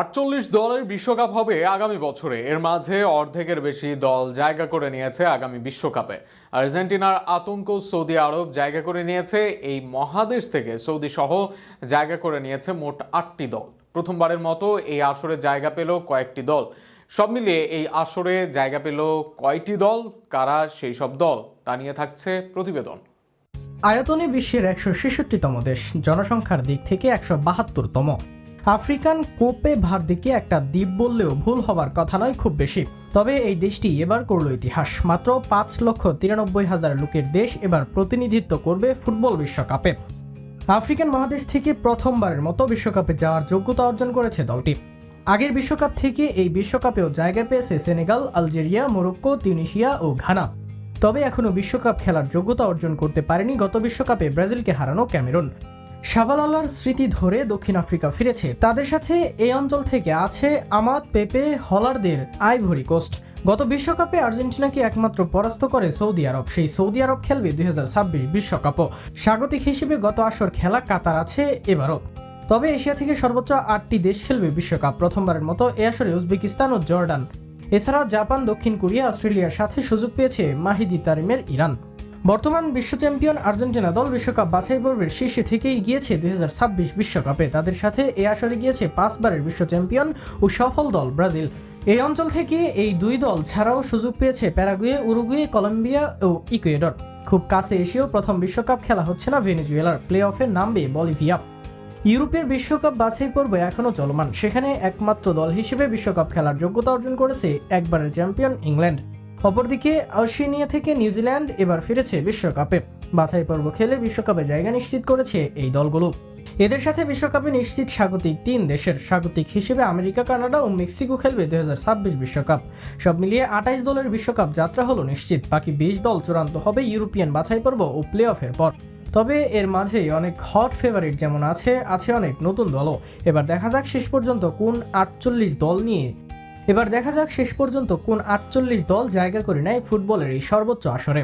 আটচল্লিশ দলের বিশ্বকাপ হবে আগামী বছরে। এর মাঝে অর্ধেকের বেশি দল জায়গা করে নিয়েছে আগামী বিশ্বকাপে। আর্জেন্টিনার আতঙ্ক সৌদি আরব জায়গা করে নিয়েছে, এই মহাদেশ থেকে সৌদি সহ জায়গা করে নিয়েছে মোট আটটি দল। প্রথমবারের মতো এই আসরে জায়গা পেল কয়েকটি দল। সব মিলিয়ে এই আসরে জায়গা পেল কয়টি দল, কারা সেই সব দল, তা নিয়ে থাকছে প্রতিবেদন। আয়তনে বিশ্বের একশো ছেষট্টিতম দেশ, জনসংখ্যার দিক থেকে একশো বাহাত্তরতম। আফ্রিকান কোপে ভারদিকে একটা দ্বীপ বললেও ভুল হবার কথা নয় খুব বেশি। তবে এই দেশটি এবার করল ইতিহাস। মাত্র পাঁচ লক্ষ তিরানব্বই হাজার লোকের দেশ এবার প্রতিনিধিত্ব করবে ফুটবল বিশ্বকাপে। আফ্রিকান মহাদেশ থেকে প্রথমবারের মতো বিশ্বকাপে যাওয়ার যোগ্যতা অর্জন করেছে দলটি। আগের বিশ্বকাপ থেকে এই বিশ্বকাপেও জায়গা পেয়েছে সেনেগাল, আলজেরিয়া, মোরক্কো, তিউনিশিয়া ও ঘানা। তবে এখনও বিশ্বকাপ খেলার যোগ্যতা অর্জন করতে পারেনি গত বিশ্বকাপে ব্রাজিলকে হারানো ক্যামেরুন। শাবালালার স্মৃতি ধরে দক্ষিণ আফ্রিকা ফিরেছে। তাদের সাথে এই অঞ্চল থেকে আছে আমাদ, পেপে, হলারদের আইভরি কোস্ট। গত বিশ্বকাপে আর্জেন্টিনাকে একমাত্র পরাস্ত করে সৌদি আরব। সেই সৌদি আরব খেলবে দুই বিশ্বকাপও। স্বাগতিক হিসেবে গত আসর খেলা কাতার আছে এবারও। তবে এশিয়া থেকে সর্বোচ্চ আটটি দেশ খেলবে বিশ্বকাপ। প্রথমবারের মতো এ আসরে উজবেকিস্তান ও জর্ডান। এছাড়া জাপান, দক্ষিণ কোরিয়া, অস্ট্রেলিয়ার সাথে সুযোগ পেয়েছে মাহিদি তারিমের ইরান। বর্তমান বিশ্ব চ্যাম্পিয়ন আর্জেন্টিনা দল বিশ্বকাপ বাছাই পর্বের শীর্ষে থেকেই গিয়েছে দুই বিশ্বকাপে। তাদের সাথে এ আসরে গিয়েছে পাঁচবারের বিশ্ব চ্যাম্পিয়ন ও সফল দল ব্রাজিল। এই অঞ্চল থেকে এই দুই দল ছাড়াও সুযোগ পেয়েছে প্যারাগুয়ে, উরুগুয়ে, কলম্বিয়া ও ইকুয়েডর। খুব কাছে এসেও প্রথম বিশ্বকাপ খেলা হচ্ছে না ভেনেজুয়েলার প্লে অফে নামবে বলিভিয়া। ইউরোপের বিশ্বকাপ বাছাই পর্ব এখনও চলমান। সেখানে একমাত্র দল হিসেবে বিশ্বকাপ খেলার যোগ্যতা অর্জন করেছে একবারের চ্যাম্পিয়ন ইংল্যান্ড। অপরদিকে অস্ট্রেলিয়া থেকে নিউজিল্যান্ড এবার ফিরেছে বিশ্বকাপে। বাছাই পর্ব খেলে বিশ্বকাপে জায়গা নিশ্চিত করেছে এই দলগুলো। এদের সাথে বিশ্বকাপে নিশ্চিত স্বাগতিক তিন দেশের স্বাগতিক হিসেবে আমেরিকা, কানাডা ও মেক্সিকো খেলবে দুই বিশ্বকাপ। সব মিলিয়ে আঠাইশ দলের বিশ্বকাপ যাত্রা হলো নিশ্চিত। বাকি বিশ দল চূড়ান্ত হবে ইউরোপিয়ান বাছাই পর্ব ও প্লে অফের পর। তবে এর মাঝেই অনেক হট ফেভারিট যেমন আছে আছে অনেক নতুন দলও। এবার দেখা যাক শেষ পর্যন্ত কোন আটচল্লিশ দল নিয়ে এবার দেখা যাক শেষ পর্যন্ত কোন আটচল্লিশ দল জায়গা করে নেয় ফুটবলের এই সর্বোচ্চ আসরে।